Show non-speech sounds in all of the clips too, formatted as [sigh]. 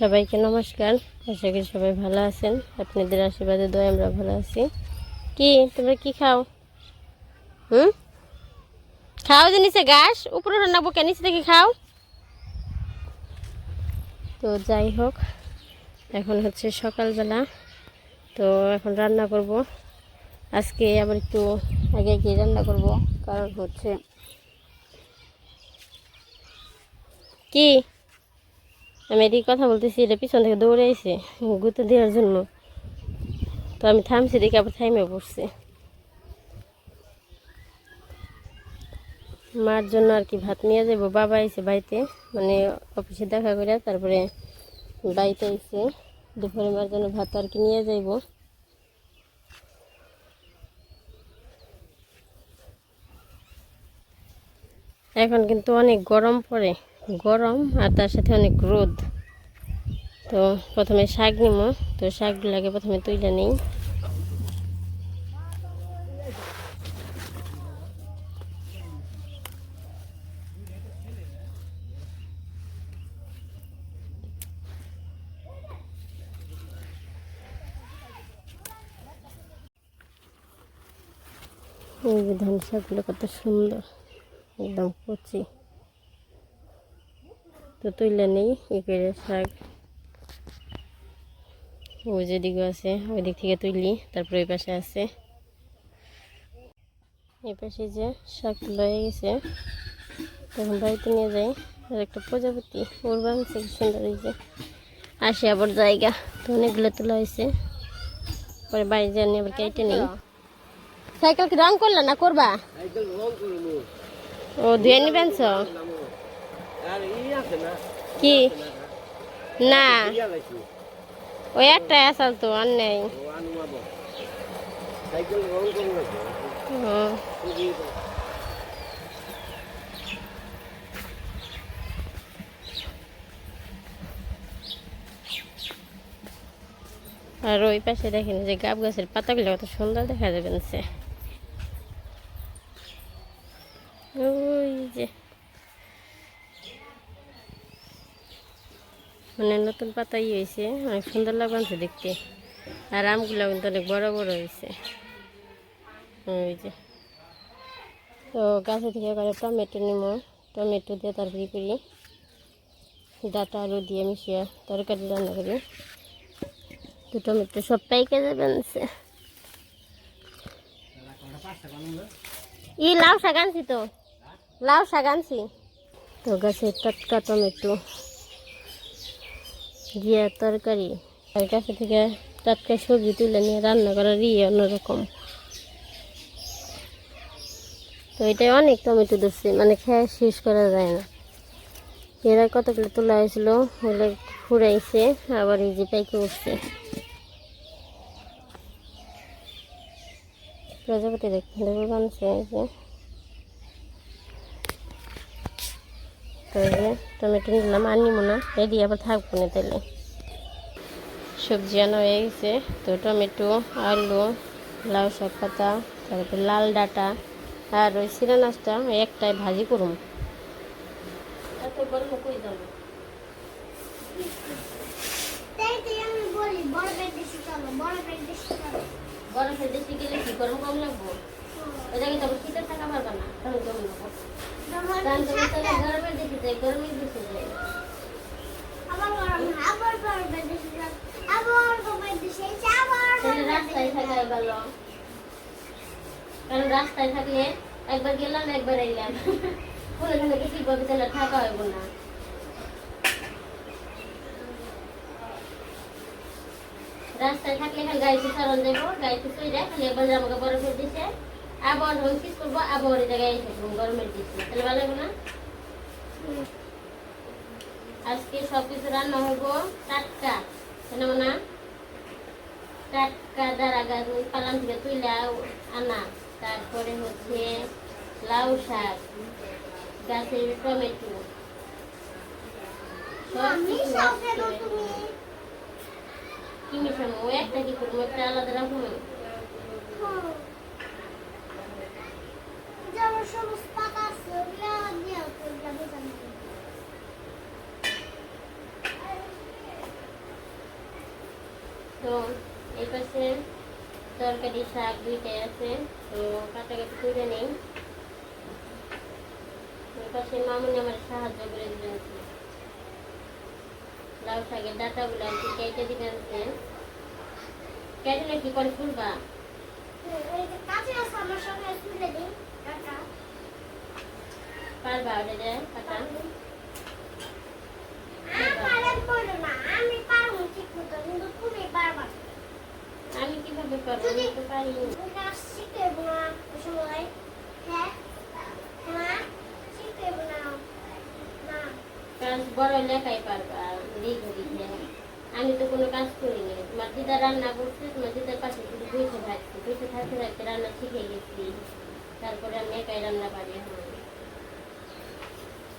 সবাইকে নমস্কার। আশা করি সবাই ভালো আছেন। আপনাদের আশীর্বাদে দয় আমরা ভালো আছি। কি, তোমরা কি খাও? হুম? খাও যে নিচে ঘাস, উপরে রান্না বোকে, নিচে থেকে খাও। তো যাই হোক, এখন হচ্ছে সকালবেলা। তো এখন রান্না করব। আজকে আবার একটু আগে গিয়ে রান্না করব, কারণ হচ্ছে কি? আমি এদিকে কথা বলতেছি, এটা পিছন থেকে দৌড়ে এসে গুঁতো দেওয়ার জন্য। তো আমি থামছি দেখে আবার থাইমে পড়ছি। মার জন্য আর কি ভাত নিয়ে যাব, বাবা আইসে বাড়িতে মানে অফিসে দেখা করে, তারপরে বাড়িতে আইসে দুপুরে মার জন্য ভাত আর কি নিয়ে যাইব। এখন কিন্তু অনেক গরম পড়ে। গরম আর তার সাথে অনেক রোদ। তো প্রথমে শাক নিব তো শাকগুলোকে প্রথমে তুলে নিই। এই ধান শাকগুলো কত সুন্দর, একদম কচি। তো তুইলে নেই করে শাক। ওই যেদিকে আছে ওই দিক থেকে তুললি তারপরে ওই পাশে আছে। এই পাশে যে শাক লয়ে গেছে তখন বাড়িতে নিয়ে যাই। আর একটা প্রজাপতি ওর বাংছে কি সুন্দর হয়েছে। আসে আবার জায়গা তো অনেকগুলো তোলা হয়েছে। পরে বাড়ি জানি আবার কেটে নেই। সাইকেল কি রং করলা না করবা? সাইকেল রং করব। ও ধুয়ে নিবেন কি? না। ওই একটা আসাল তো আর নেই। আর ওই পাশে দেখেন যে গাব গাছের পাতাগুলো কত সুন্দর দেখা যাবে নিচে ওই যে মানে নতুন পাতা ইয়ে হয়েছে অনেক সুন্দর লাগছে দেখতে। আর আমগুলো কিন্তু অনেক বড় বড় হয়েছে ওই যে। তো গাছে থেকে করে টমেটো নিব টমেটো দিয়ে তারপরে করি। ডাটা, আলু দিয়ে মিশিয়ে তরকারি রান্না করি। তো টমেটো সব পাইকে যাবেন সে ই, লাউ শাক আনছি তো। লাউ শাক আনছি। তো গাছের টাটকা টমেটো। দিয়ে তরকারি। আর গাছে থেকে টাটকা সবজি তুলে নিয়ে রান্না করার ইয়ে অন্যরকম। তো এটা অনেক টমেটো ধরছে মানে খেয়ে শেষ করা যায় না। এরা কতগুলো তোলা হয়েছিল হলে ফুরাইছে, আবার এই যে পাইকে উঠছে। প্রজাপতি দেখতে দেখো বানছে এই যে তো যে টমেটো নিলাম আর নিব না। এদি আবার থাকব না তাহলে। সবজি আনা হয়ে গেছে। তো টমেটো আলু লাউ শাক পাতা তারপরে লাল ডাটা আর ওই সিরা নাচটা একটাই ভাজি করুন তাই তো আমি বলি বড় দেশে গেলে কি গরম কম লাগবো? ওটা কিন্তু আবার শীতে থাকা পারবে না তখন কারণ তুমি গরমের দেশে যাই গরমের দেশে যাই রাস্তায় থাকাই ভালো। কারণ রাস্তায় থাকলে একবার গেলাম একবার এলাম কোনো বেশি ভাবে তাহলে থাকা হইব না। রাস্তায় থাকলে খালি গাড়িতে চালান যাব গাড়িতে শুয়ে যায় খালি আমাকে বরফের দিছে। আবার যখন শীত করব আবার ওই জায়গায় পড়ব গরমের দিচ্ছে তাহলে ভালো হবে না আজকে সব কিছু রান্না হইব টাটকা কেন না টাটকা দাঁড়া গাছ পালাম থেকে তুইলা আনা তারপরে হচ্ছে লাউ শাক গাছের টমেটো সব তো এই পাশে তরকারি শাক দুইটাই আছে, তো কাটাকাটি করে নেই। ওই পাশে মামুনি আমার সাহায্য করে দিলেন লাউ শাকের ডাটাগুলো আর কি কেটে দিলেন কেটে নাকি করে ফুলবা? কাছে আছে, আমার সঙ্গে তুলে দিই, ডাটা। আমি তো কাজ বড় লেখাই পারবা আমি তো কোনো কাজ করি না তোমার দিদা রান্না করছে তোমার দিদার পাশে শুধু বসে থাকছি বসে থাকতে থাকতে রান্না শিখে গেছি তারপরে আমি একাই রান্না পারি এখন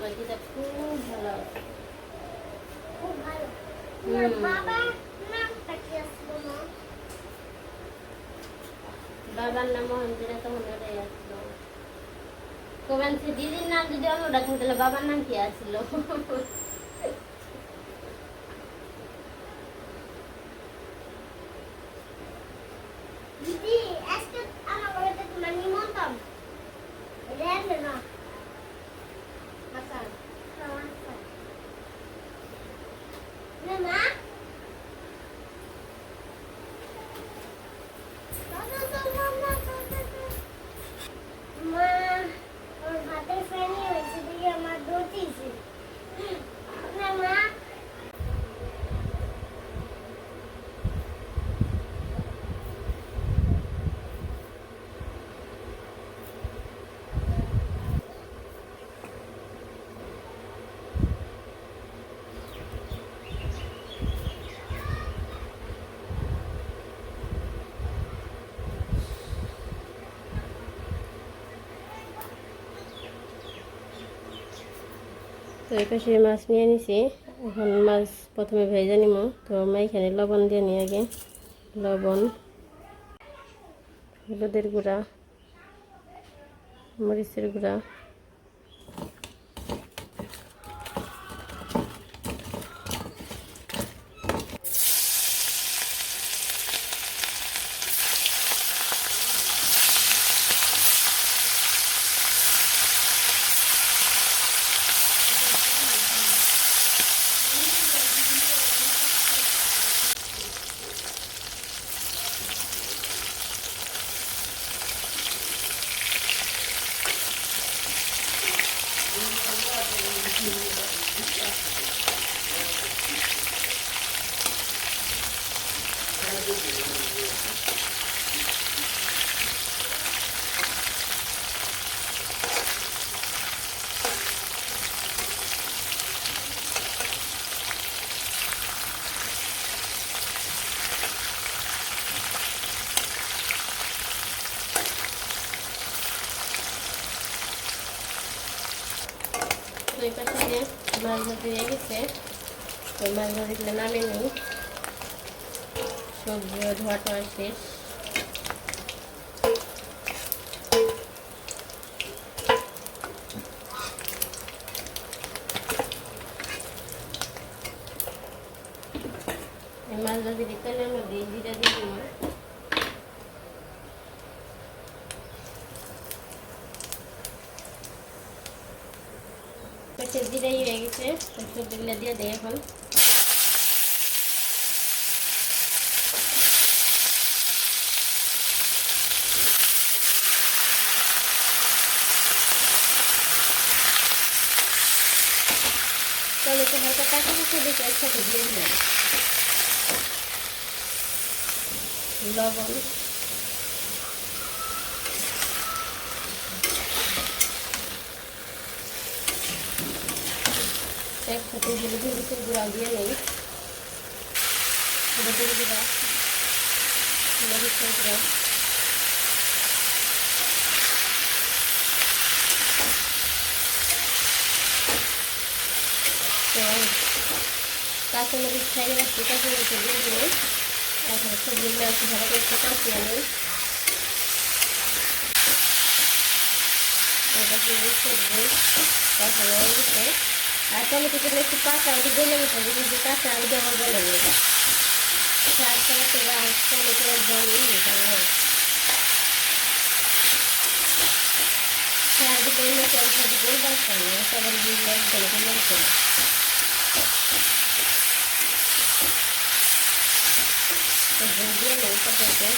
বাকিটা খুব ভালো খুব ভালো বাবা বাবার নাম মহেন্দ্র তখন ওটাই আসলো কমেন্টে দিদির নাম যদি অন্যটা তাহলে বাবার নাম কি আসলো তো এই মাছ নিয়ে নিছি। এখন মাছ প্রথমে ভেজে নিব তো আমরা এখানে লবণ দিয়ে নিই আগে। লবণ, হলুদের গুঁড়া, মরিচের গুঁড়া। মাছ ভাজি হয়ে গেছে। তো মাছ ভাজিগুলো নামে নিই সবজিও ধোয়াটা শেষ। মাছ ভাজি দিতে আমরা দিয়ে দিই সবজিগুলো দিয়ে দেয় এখন তাহলে তো হালকা টাকা দেখে একসাথে দিয়ে দিলাম লবণ একটু হলুদ হলুদের গুঁড়া দিয়ে নেই। হলুদের গুঁড়া মরিচের গুঁড়া তো, কাঁচা মরিচ খাইয়ে তারপরে আর টমেটোগুলো একটু কাঁচা আলু গলে গেছে কিন্তু কাঁচা আলু দেওয়া গলে গেছে শাক টমেটো গাছ টমেটোর জল নিয়ে যাব শাক দিতে এনে চাল শাক দিয়ে বাঁচতাম না সবার দিলে একদম গলে গেছে দিয়ে নেই তারপরে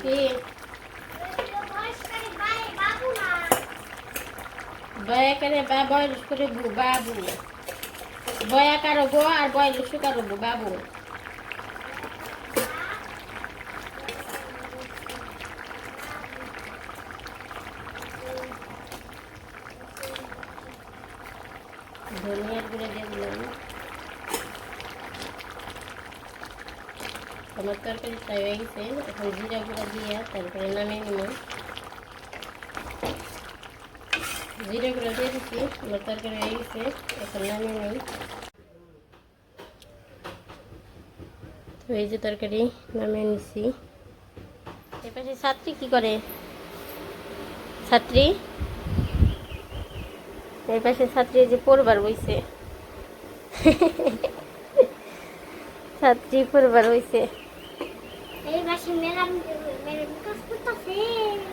কি বয়স করে বাই বাবু না বয়া বয়স করে বাবু। বয়া কারও গো আর বয়স কারও বাবু। ধনিয়ার গুঁড়ো দিয়ে দিলাম। আমার তরকারি তাই হয়ে গেছে। এখন জিরা গুঁড়ো দিয়ে তারপরে নামিয়ে নিলাম। জিরে গুঁড়ো দিয়ে দিচ্ছি আমার তরকারি হয়ে গেছে এখন নামিয়ে নিই তো এই যে তরকারি নামিয়ে নিচ্ছি এপাশে ছাত্রী কি করে ছাত্রী এই পাশে ছাত্রী এই যে পড়বার বইছে ছাত্রী পড়বার বইছে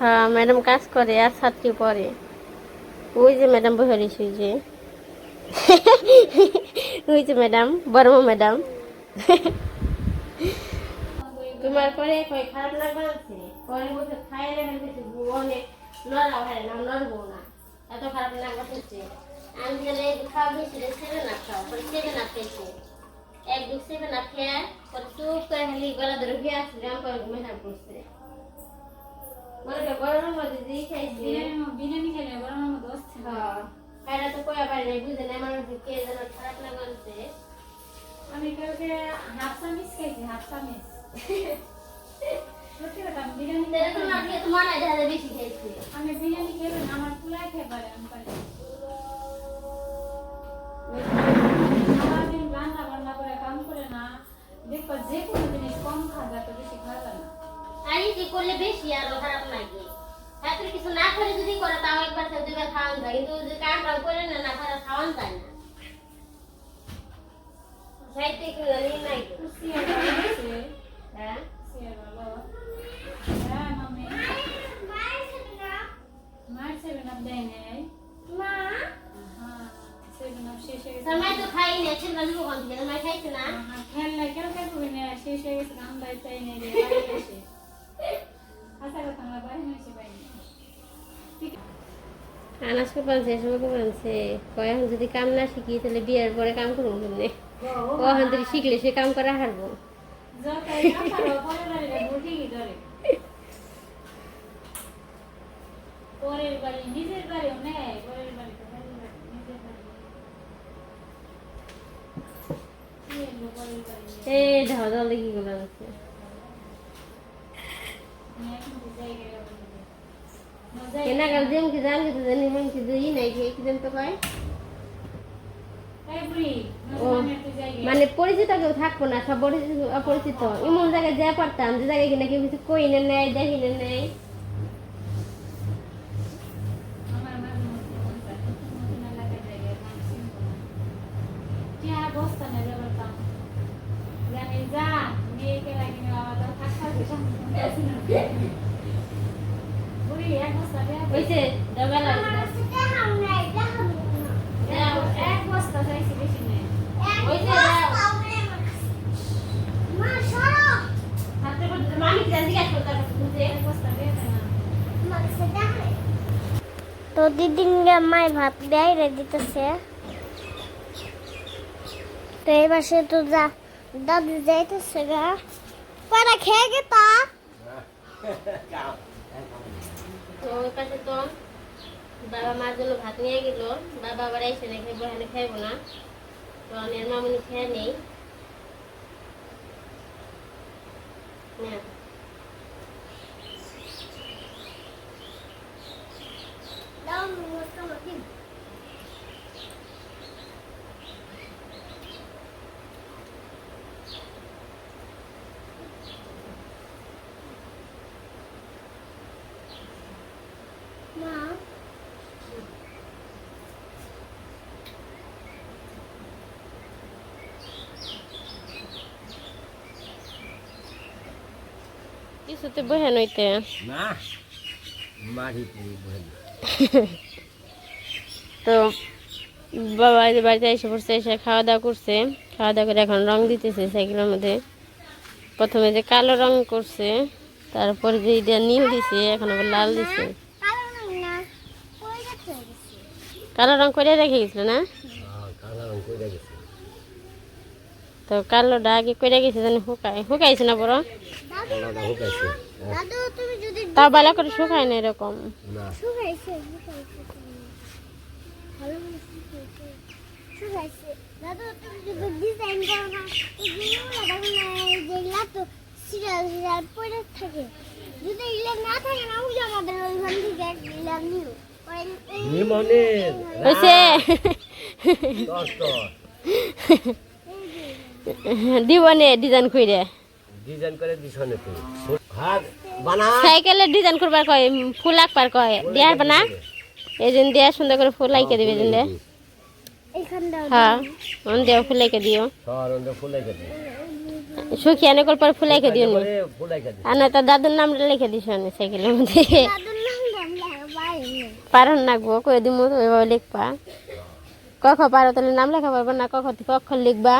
হ্যাঁ ম্যাডাম কাজ করে আর ছাত্রী পড়ে ওই যে ম্যাডাম বহারিস ওই যে। ওই যে ম্যাডাম, বর্মা ম্যাডাম। তোমার পরে কই খারাপ লাগবে পরে বসে খাই লেগে গেছে অনেক লড়া হয় না লড়বো না। এত খারাপ লাগবে আমি গেলে খাওয়া বেশি সেভেন আপ খাওয়া, পরে সেভেন আপ খেয়েছি। এক দু সেভেন আপ খেয়ে, পরে চুপ করে খালি গলা ধরে খেয়ে আসলে আমার পরে মেহার করে গরমের মধ্যে দিয়ে খাইছি বিরিয়ানি খেলে গরমের মধ্যে অস্থির হ্যাঁ। খাইরা তো কয়া পারি নাই বুঝে নাই আমার কে যেন খারাপ লাগাচ্ছে আমি কালকে হাফ চামিচ খাইছি হাফ চামিচ। [laughs] সত্যি কথা বিরিয়ানি তোমার দেখা বেশি খাইছি আমি বিরিয়ানি খেলে আমার পুলাই খেয়ে পারে আমি পারি সারাদিন রান্না বান্না করে কাম করে না দেখো যে কোনো জিনিস কম খাবে না আর কি করলে বেশি আরও খারাপ লাগে এত কিছু না করে যদি করে তাও একবার থেকে দুবার খাওয়ান যায় কিন্তু যদি কাম কাম করে না না করে খাওয়ান যায় না সাইতে কি জানি নাই তো। সিয়ার ভালো আছে হ্যাঁ সিয়ার ভালো হ্যাঁ মামি মায়ের সাথে না মার সেভেন আপ দেয় নাই মা হ্যাঁ সেভেন আপ শেষ হয়ে গেছে সময় তো খাই না ছেলে দিব কোন থেকে সময় খাইছে না খেললে কেউ খেলব না শেষ হয়ে গেছে গান বাড়িতে নেই রে বাড়ি এসে আশা কথা আমরা বাড়ি এসে পাইনি আনাজকে বলছে সবাইকে বলছে কয় এখন যদি কাম না শিখি, তাহলে বিয়ের পরে কাম করব কেমনে? এখন থেকে শিখলে সে কাম করা হারবো। পরের বাড়ি নিজের বাড়িও নেয় মজাই কেনাকাল যেম কি জান কি জানি মন কি দুই নাই কি কি জান তো কয় মানে পরিচিত কেউ থাকব না সব পরিচিত অপরিচিত এমন জায়গায় যা পারতাম যে জায়গায় কিনা কেউ কিছু কই না নেয় দেখি না নেয় মন বস্তা যাবার জানি যা মেয়েকে লাগে তো থাকা বুড়ি এক বস্তা দেয়া হইছে দবা আমার লাগছে সাথে হাম নাই দেখাম না এক বস্তা চাইছি বেশি নেই এক ওই যে বস্তা দাও। হবে আমার কাছে। মা সরো হাতে করে মামি জান জিজ্ঞাসা করতে বুঝে এক বস্তা দিয়ে দেয় না। আমার কাছে দেখাই তো দিদিন মায় ভাত দেয় রে দিতেছে। তো এই পাশে তো দাদু যাইতেছে গা। পাড়া খেয়ে গেতা তো। তো বাবা মার জন্য ভাত নিয়ে গেল। বাবা আবার এসে না, খাইবো এখানে খাইবো না। তো আমি মামুনি খেয়ে নেই না দাও মোস্তা মাটি মা কিছুতে বহে নইতে না [laughs] তো বাবা বাড়িতে এসে পড়ছে এসে খাওয়া দাওয়া করছে। খাওয়া দাওয়া করে এখন রং দিতেছে সাইকেলের মধ্যে। প্রথমে যে কালো রং করছে তারপরে যে এটা নীল দিছে এখন আবার লাল দিছে। কালো রং করে রেখে গেছিল না? কালা রং করে গেছে। তো কালোটা আগে করে গেছে জানি শুকায় শুকাইছে না বড়? দাদু কালাটা হুকাইছে দাদু তুমি যদি তাও ভালো করে শুকায় না এরকম তো হয়েছে [laughs] দশ দশ দিব নে ডিজাইন করে ডিজাইন করে দিছ না তুই হাত বানা। সাইকেলের ডিজাইন করবার কয় ফুল আঁকবার কয়। দেওয়ার না এই জন্য দেওয়া সুন্দর করে ফুল আঁকে দিবে হ্যাঁ অন ফুল আঁকে দিও। আনে পর ফুল আঁকে নি। দাদুর লিখে নি সাইকেলের মধ্যে। নাম দাম পাইনি পারন না। গো কয়ে দিমু ওইভাবে লিখবা। কখ পারো তাহলে নাম লেখা পারব না কখ থেকে লিখবা।